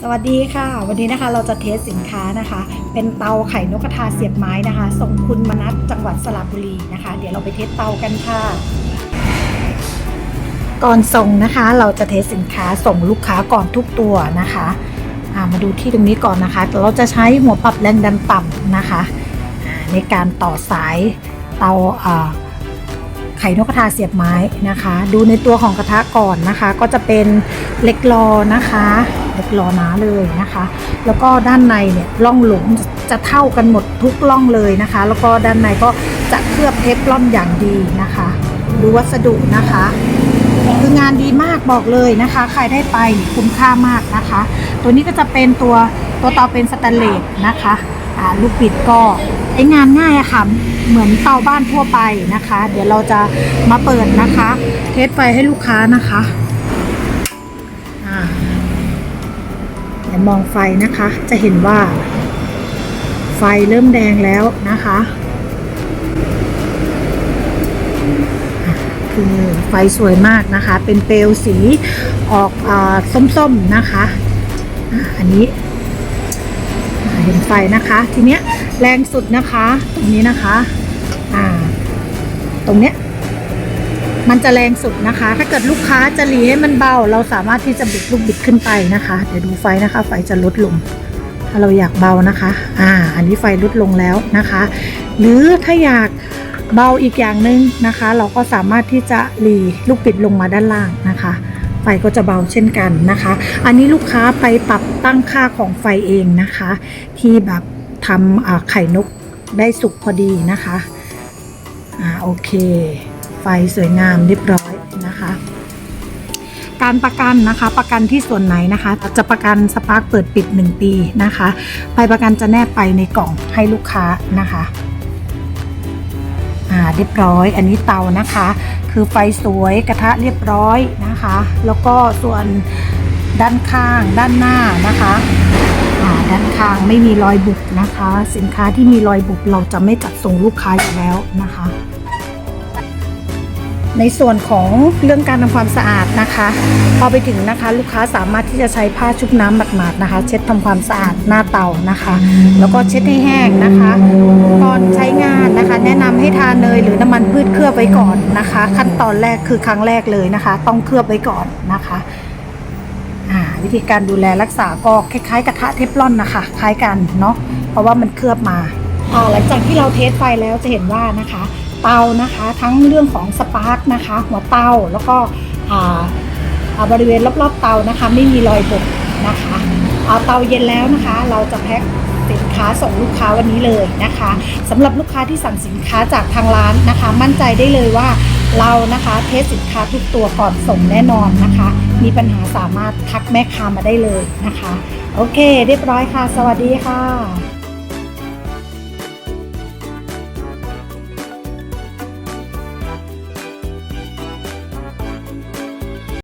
สวัสดีค่ะ วันนี้นะคะเราจะเทสสินค้านะคะ เป็นเตาไข่นกกระทาเสียบไม้นะคะ ส่งคุณมนัสจังหวัดสระบุรีนะคะ เดี๋ยวเราไปเทสเตากันค่ะ ก่อนส่งนะคะเราจะเทสสินค้าส่งลูกค้าก่อนทุกตัวนะคะามาดูที่ตรงนี้ก่อนนะคะ เราจะใช้หัวปรับแรงดันต่ำนะคะ ในการต่อสายเตาอ่า ไข่นกกระทาเสียบไม้นะคะ ดูในตัวของกระทะก่อนนะคะ ก็จะเป็นเหล็กลอนะคะเหล็กลอหนาเลยนะคะ แล้วก็ด้านในเนี่ยร่องหลุมจะเท่ากันหมดทุกร่องเลยนะคะ แล้วก็ด้านในก็จะเคลือบเทฟลอนอย่างดีนะคะ ดูวัสดุนะคะคืองานดีมากบอกเลยนะคะ ใครได้ไปคุ้มค่ามากนะคะ ตัวนี้ก็จะเป็นตัวตัวเตาเป็นสแตนเลสนะคะลูกบิดก็ ช้งานง่ายอะค่ะ เหมือนเตาบ้านทั่วไปนะคะ เดี๋ยวเราจะมาเปิดนะคะ เทสไฟให้ลูกค้านะคะเดี๋ยวมองไฟนะคะ จะเห็นว่า ไฟเริ่มแดงแล้วนะคะคือไฟสวยมากนะคะ เป็นเปลวสีออกอาส้มๆนะคะ อันนี้เห็นไฟนะคะ ทีเนี้ย แรงสุดนะคะ ตรงนี้นะคะ อ่า ตรงเนี้ย มันจะแรงสุดนะคะ ถ้าเกิดลูกค้าจะหลีให้มันเบา เราสามารถที่จะบิดลูกบิดขึ้นไปนะคะ เดี๋ยวดูไฟนะคะ ไฟจะลดลง ถ้าเราอยากเบานะคะ อ่า อันนี้ไฟลดลงแล้วนะคะ หรือถ้าอยากเบาอีกอย่างหนึ่งนะคะ เราก็สามารถที่จะหลีลูกบิดลงมาด้านล่างนะคะไฟก็จะเบาเช่นกันนะคะ อันนี้ลูกค้าไปปรับตั้งค่าของไฟเองนะคะ ที่แบบ ทำไข่นกได้สุกพอดีนะคะอ่าโอเค ไฟสวยงามเรียบร้อยนะคะ การประกันนะคะ ประกันที่ส่วนไหนนะคะ จะประกันสปาร์กเปิดปิด 1 ปีนะคะใบประกันจะแนบไปในกล่องให้ลูกค้านะคะอ่าเรียบร้อย อันนี้เตานะคะ คือไฟสวยกระทะเรียบร้อยนะคะ แล้วก็ส่วนด้านข้างด้านหน้านะคะ อ่างไม่มีรอยบุบนะคะ สินค้าที่มีรอยบุบเราจะไม่จัดส่งลูกค้าอยู่แล้วนะคะ ในส่วนของเรื่องการทำความสะอาดนะคะ พอไปถึงนะคะลูกค้าสามารถที่จะใช้ผ้าชุบน้ำหมาดๆนะคะ เช็ดทำความสะอาดหน้าเตานะคะ แล้วก็เช็ดให้แห้งนะคะก่อนใช้งานนะคะ แนะนำให้ทาเนยหรือน้ำมันพืชเคลือบไว้ก่อนนะคะ ขั้นตอนแรกคือครั้งแรกเลยนะคะ ต้องเคลือบไว้ก่อนนะคะ วิธีการดูแลรักษาก็คล้ายๆกระทะเทฟลอนนะคะคล้ายกันเนาะเพราะว่ามันเคลือบมาหลังจากที่เราเทสไฟแล้วจะเห็นว่านะคะ เตานะคะทั้งเรื่องของสปาร์กนะคะ หัวเตาแล้วก็บริเวณรอบๆเตานะคะ ไม่มีรอยบุบนะคะเอาเตาเย็นแล้วนะคะ เราจะแพ็คสินค้าส่งลูกค้าวันนี้เลยนะคะสำหรับลูกค้าที่สั่งสินค้าจากทางร้านนะคะ มั่นใจได้เลยว่า เรานะคะเทสสินค้าทุกตัวก่อนส่งแน่นอนนะคะ มีปัญหาสามารถทักแม่ค้ามาได้เลยนะคะ โอเค เรียบร้อยค่ะ สวัสดีค่ะ